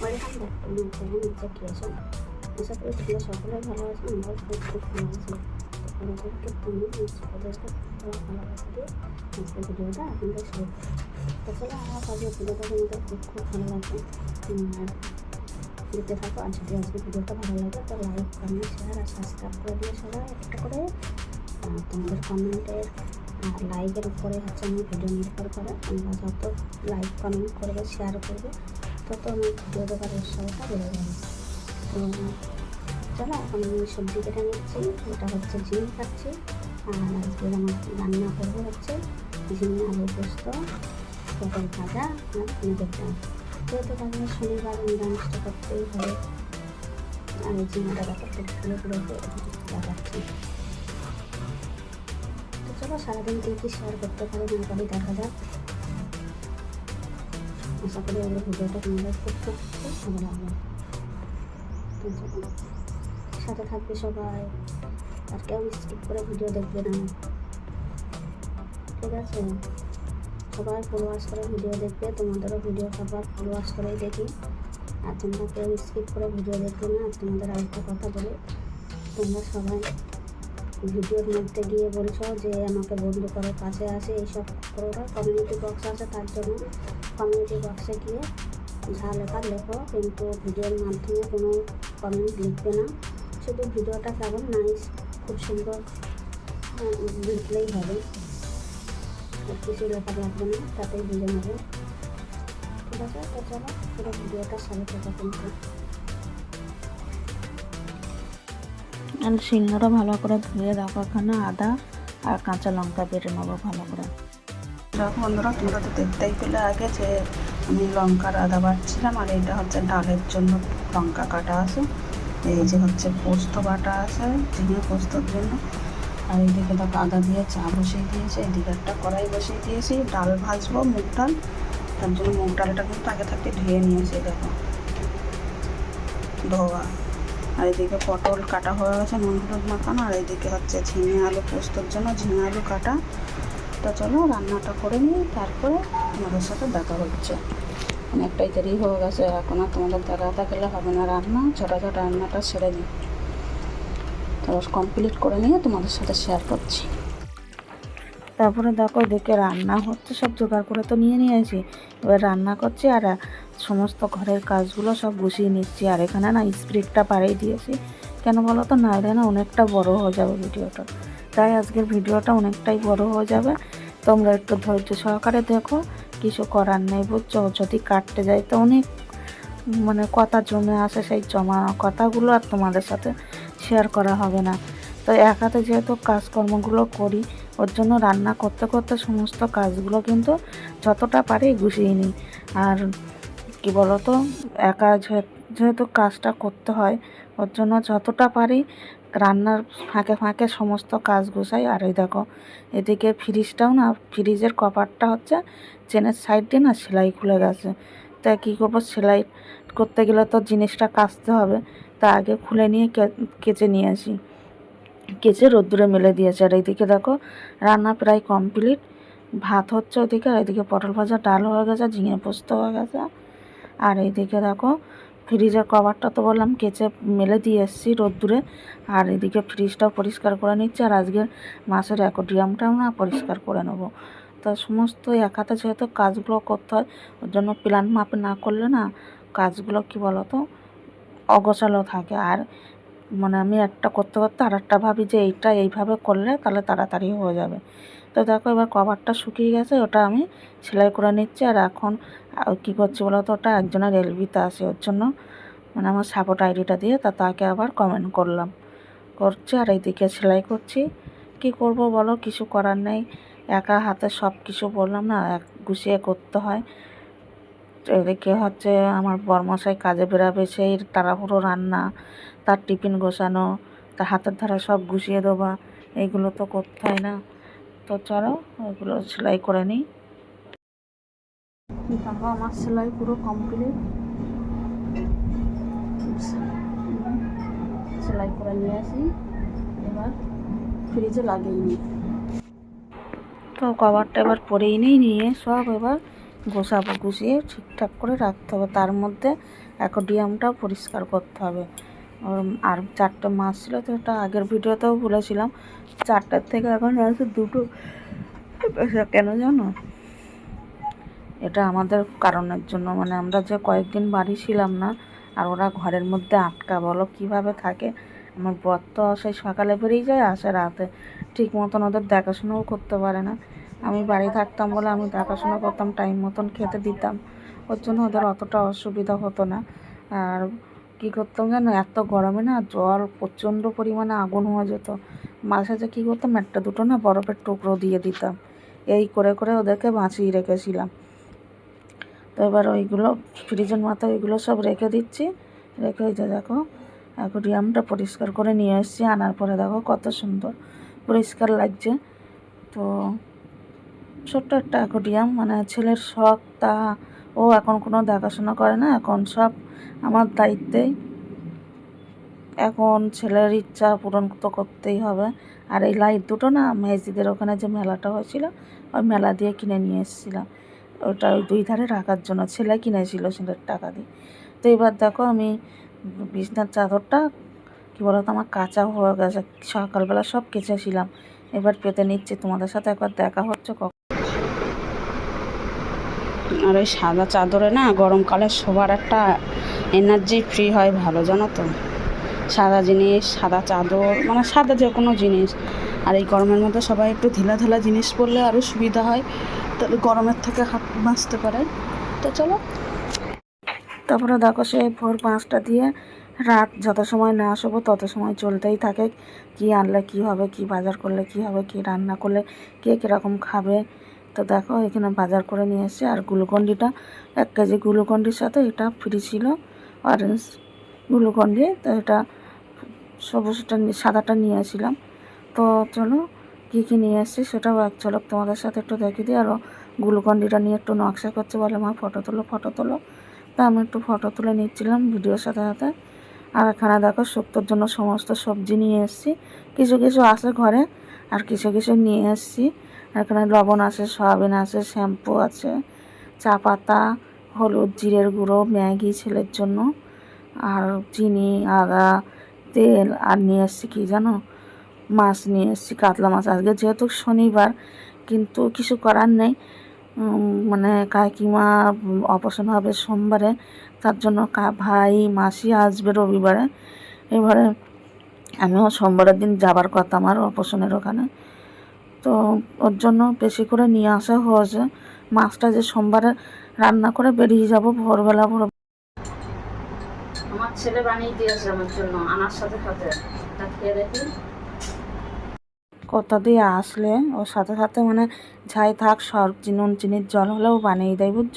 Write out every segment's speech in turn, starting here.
Welcome back to my channel নিচে creation আশা করি তোমরা সকলে ভালো আছো আমরাও খুব খুব তোমাদেরকে তুমি ওদেরকে ভালোবাসা দিয়ে আজকে ভিডিওটা আপনাদের শুরু তো চলো আমার কাজে ভিডিওটা তোমাদের খুব খুব ভালো লাগবে দেখতে থাকো আর যদি আজকে ভিডিওটা ভালো লাগে তো লাইক কমেন্ট শেয়ার আর সাবস্ক্রাইব করে দিয়ে সবাই একটা করে তোমাদের কমেন্টের লাইকের উপরে হচ্ছে আমার ভিডিও নির্ভর করে তোমরা যত লাইক কমেন্ট করবে শেয়ার করবে, তত আমার ভিডিও দেখার উৎসাহটা বেড়ে যাবে তো চলো এখন আমি সবজি কেটে নিচ্ছি। এটা হচ্ছে ঝিম খাচ্ছি। আর আজকে আমার রান্না করব হচ্ছে ঝিম আলু পোস্ত পটল ভাজা আর মুগের ডাল। যেহেতু তাহলে শনিবার নিরামিষটা করতেই হবে। আর এই ঝিমাটা দেখো ফুলে ফুলে লাগাচ্ছি তো চলো সারাদিন কী কী শেয়ার করতে পারি না পারি দেখা যাক। আশা করি আমার ভিডিওটা খুব খুব খুব ভালো লাগবে। তো চলো, সাথে থাকবে সবাই। আর কেউ স্কিপ করে ভিডিও দেখবে না। ঠিক আছে? সবাই ফুল ওয়াশ করে ভিডিও দেখবে, তোমাদেরও ভিডিও সবার ফুল ওয়াশ করেই দেখি। আর তোমরা কেউ স্কিপ করে ভিডিও দেখবে না আর তোমাদের আরেকটা কথা বলি। তোমরা সবাই ভিডিওর মধ্যে গিয়ে বলছো যে, আমাকে বন্ধু করে পাশে আসে এইসব করো না। কমিউনিটি বক্স আছে, তার জন্য কমিউনিটি বক্সে গিয়ে যা লেখার লেখো, কিন্তু ভিডিওর মাধ্যমে কোনো কমেন্ট লিখবে না। শুধু ভিডিওটা কেমন নাইস খুব সুন্দর। লিখলেই হবে। আর কিছু লেখা লাগবে না তাতেই বুঝে নেবে। ঠিক আছে তো চলো পুরো ভিডিওটা সাথে থেকে কিন্তু আর সিঙ্গারা ভালো করে ধুয়ে রাখো এখানে আদা আর কাঁচা লঙ্কা বেটে নেব ভালো করে। দেখো বন্ধুরা তোমরা তো দেখতেই পেলে আগে যে আমি লঙ্কার আদা বাটছিলাম আর এটা হচ্ছে ডালের জন্য লঙ্কা কাটা আছে। এই যে হচ্ছে পোস্ত বাটা আছে ঝিঙে পোস্তর জন্য। আর এইদিকে দেখো আদা দিয়ে চা বসিয়ে দিয়েছি এইদিকে একটা কড়াই বসিয়ে দিয়েছি, ডাল ভাজবো, মুগ ডাল। তার জন্য মুগ ডালটা কিন্তু আগে থাকতে ধুয়ে নিয়েছি, দেখো। ধোয়া। আর এদিকে পটল কাটা হয়ে গেছে নুন হলুদ মাখানো, আর এইদিকে হচ্ছে ঝিঙে আলু পোস্তর জন্য ঝিঙে আলু কাটা। তো চলো রান্নাটা করে নিই, তারপরে আমাদের সাথে দেখা হচ্ছে। অনেকটাই দেরি হয়ে গেছে, এখন আর তোমাদের দেখা থাকলে হবে না রান্না ছোটো ছোটো রান্নাটা সেরে নিই তো কমপ্লিট করে নিয়ে তোমাদের সাথে শেয়ার করছি। তারপরে দেখো দেখে রান্না হচ্ছে, সব জোগাড় করে তো নিয়ে নিয়েছি। এবার রান্না করছি আর সমস্ত ঘরের কাজগুলো সব গুছিয়ে নিচ্ছি। আর এখানে না স্প্রিটটা বাড়িয়ে দিয়েছি। কেন বলো তো? নাইলে না অনেকটা বড় হয়ে যাবে ভিডিওটা। তাই আজকের ভিডিওটা অনেকটাই বড় হয়ে যাবে। তোমরা একটু ধৈর্য সহকারে দেখো। কিছু করার নেই, বুঝছ? যদি কাটতে যাই তো অনেক মানে কথা জমে আসে সেই জমা কথাগুলো আর তোমাদের সাথে শেয়ার করা হবে না। তো এক হাতে যেহেতু কাজকর্মগুলো করি, ওর জন্য রান্না করতে করতে সমস্ত কাজগুলো কিন্তু যতটা পারি গুছিয়ে নিই। আর কি বলতো? একা যেহেতু কাজটা করতে হয় ওর জন্য যতটা পারি রান্নার ফাঁকে ফাঁকে সমস্ত কাজ গুছাই। আর এই দেখো, এদিকে ফ্রিজটাও না ফ্রিজের কভারটা হচ্ছে চেনের সাইড দিয়ে না সেলাই খুলে গেছে। তা কী করব, সেলাই করতে গেলে তো জিনিসটা কাচতে হবে। তা আগে খুলে নিয়ে কেচে নিয়ে আসি। কেচে রোদ্দুরে মেলে দিয়েছে। আর এইদিকে দেখো, রান্না প্রায় কমপ্লিট ভাত হচ্ছে ওদিকে, আর এদিকে পটল ভাজা, ডাল হয়ে গেছে, ঝিঙে পোস্ত হয়ে গেছে। আর এইদিকে দেখো ফ্রিজের কভারটা তো বললাম কেচে মেলে দিয়ে এসেছি রোদ্দুরে। আর এদিকে ফ্রিজটাও পরিষ্কার করে নিচ্ছে, আর আজকের মাছের অ্যাকোডিয়ামটাও না পরিষ্কার করে নেব। তো সমস্ত এক হাতে যেহেতু কাজগুলো করতে হয়, ওর জন্য প্ল্যান মাপে না করলে না কাজগুলো কি বলতো, অগোছালো থাকে। আর মানে আমি একটা করতে করতে আর একটা ভাবি যে এইটা এইভাবে করলে তাহলে তাড়াতাড়ি হয়ে যাবে। তো দেখো এবার কভারটা শুকিয়ে গেছে, ওটা আমি সেলাই করে নিচ্ছি। আর এখন কী করছি বলো তো ওটা একজনের এলবিতে আসে ওর জন্য মানে আমার সাপোর্ট আইডিটা দিয়ে তা, তাকে আবার কমেন্ট করলাম। করছি আর এইদিকে সেলাই করছি। কি করব বলো, কিছু করার নেই। একা হাতে সব কিছু বললাম না, এক গুছিয়ে করতে হয়। এদিকে হচ্ছে আমার বরমশাই কাজে বেরাবে, সেই তাড়াহুড়ো রান্না, তার টিফিন গোছানো, তার হাতের ধারা সব গুছিয়ে দেওয়া এইগুলো তো করতে হয় না। তো চলো ওইগুলো সেলাই করে নিই। দেখো আমার সেলাই পুরো কমপ্লিট সেলাই করে নিয়ে আসি। এবার ফ্রিজে লাগিয়ে নিই। তো কভারটা এবার পরেই নিই নিয়ে সব এবার গোছাবো গুছিয়ে ঠিকঠাক করে রাখতে হবে। তার মধ্যে অ্যাকোডিয়ামটাও পরিষ্কার করতে হবে। আর চারটে মাছ ছিল তো ওটা আগের ভিডিওতেও বলেছিলাম। চারটার থেকে এখন আছে দুটো। কেন জানো? এটা আমাদের কারণের জন্য মানে আমরা যে কয়েকদিন বাড়ি ছিলাম না, আর ওরা ঘরের মধ্যে আটকা, বলো কীভাবে থাকে? আমার বর তো সেই সকালে বেরিয়ে যায়, আসে রাতে। ঠিক মতন ওদের দেখাশোনাও করতে পারে না। আমি বাড়ি থাকতাম বলে আমি দেখাশোনা করতাম, টাইম মতন খেতে দিতাম। ওর জন্য ওদের অতটা অসুবিধা হতো না। আর কী করতাম জানো? এত গরমে না জল প্রচণ্ড পরিমাণে আগুন হয়ে যেত। মাঝে সাঝে কী করতাম? একটা দুটো না বরফের টুকরো দিয়ে দিতাম। এই করে করে ওদেরকে বাঁচিয়ে রেখেছিলাম। তো এবার ওইগুলো ফ্রিজের মাথায় ওইগুলো সব রেখে দিচ্ছি। রেখে ওই যে দেখো অ্যাকোরিয়ামটা পরিষ্কার করে নিয়ে এসেছি। আনার পরে দেখো কত সুন্দর পরিষ্কার লাগছে। তো ছোট্ট একটা অ্যাকোরিয়াম মানে ছেলের শখ, তা ও এখন কোনো দেখাশোনা করে না। এখন সব আমার দায়িত্বেই। এখন ছেলের ইচ্ছা পূরণ তো করতেই হবে। আর এই লাইট দুটো না মেজিদের ওখানে যে মেলাটা হয়েছিল, ওই মেলা দিয়ে কিনে নিয়ে এসেছিলাম। ওটা ওই দুই ধারে রাখার জন্য ছেলে কিনেছিল ছেলের টাকা দিয়ে। তো এবার দেখো আমি বিছনার চাদরটা, কী বলতো, আমার কাঁচা হয়ে গেছে। সকালবেলা সব কেচেছিলাম। এবার পেতে নিচ্ছি, তোমাদের সাথে একবার দেখা হচ্ছে আর ওই সাদা চাদরে না গরমকালে শোবার একটা এনার্জি ফ্রি হয় ভালো, জানো তো? সাদা জিনিস, সাদা চাদর মানে সাদা যে কোনো জিনিস। আর এই গরমের মধ্যে সবাই একটু ঢিলা ঢিলা জিনিস পরলে আরও সুবিধা হয়। তাহলে গরমের থেকে হাত বাঁচতে পারে। তো চলো। তারপরে দেখো সে ভোর পাঁচটা দিয়ে রাত যত সময় না আসব তত সময় চলতেই থাকে। কি আনলে কি হবে, কি বাজার করলে কি হবে, কি রান্না করলে কে কীরকম খাবে। তো দেখো, এখানে বাজার করে নিয়ে এসেছি। আর গ্লুকন্ডিটা, এক কেজি গ্লুকন্ডির সাথে এটা ফ্রি ছিল। অরেঞ্জ গ্লুকন্ডি, তো এটা সবুজটা সাদাটা নিয়ে আসছিলাম। তো চলো, কী কী নিয়ে এসেছি সেটাও এক ঝলক তোমাদের সাথে একটু দেখে দিই। আর গ্লুকন্ডিটা নিয়ে একটু নকশা করছে বলে মা ফটো তোলো ফটো তোলো। তা আমি একটু ফটো তুলে নিচ্ছিলাম ভিডিওর সাথে সাথে। আর এখানে দেখো শুক্তোর জন্য সমস্ত সবজি নিয়ে এসেছি। কিছু কিছু আছে ঘরে, আর কিছু কিছু নিয়ে এসেছি। এখানে লবণ আছে, সয়াবিন আছে, শ্যাম্পু আছে, চা পাতা, হলুদ, জিরের গুঁড়ো, ম্যাগি ছেলের জন্য, আর চিনি, আদা, তেল, আর নিয়ে এসেছি কি জানো? মাছ নিয়ে এসেছি, কাতলা মাছ। আজকে যেহেতু শনিবার, কিন্তু কিছু করার নেই। মানে কাকিমা অপারেশন হবে সোমবারে, তার জন্য কা, ভাই, মাসি আসবে রবিবারে। এবারে আমিও সোমবারের দিন যাবার কথা আমার অপারেশনের ওখানে। তো ওর জন্য বেশি করে নিয়ে আসা হয়েছে। মাছটা যে সোমবারে রান্না করে বেরিয়ে যাব ভোরবেলা ভোর আমার ছেলে বানিয়ে দিয়েছে আমার জন্য, আনার সাথে সাথে। খেয়ে দেখি। কোথা দিয়ে আসলে ওর সাথে সাথে মানে যাই থাক সর নুন চিনির জল হলেও বানিয়ে দেয়, বুঝছ?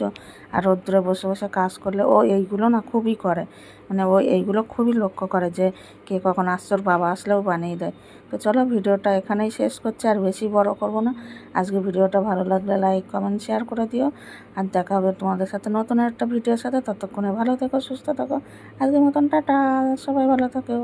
আর রোদ্দুরে বসে বসে কাজ করলে ও এইগুলো না খুবই করে। মানে ও এইগুলো খুবই লক্ষ্য করে যে কে কখন আসছে, ওর বাবা আসলেও বানিয়ে দেয়। তো চলো ভিডিওটা এখানেই শেষ করছি, আর বেশি বড় করব না। আজকে ভিডিওটা ভালো লাগলে লাইক, কমেন্ট, শেয়ার করে দিও। আর দেখা হবে তোমাদের সাথে নতুন একটা ভিডিওর সাথে। ততক্ষণে ভালো থেকো, সুস্থ থাকো। আজকের মতন টাটা, সবাই ভালো থাকো।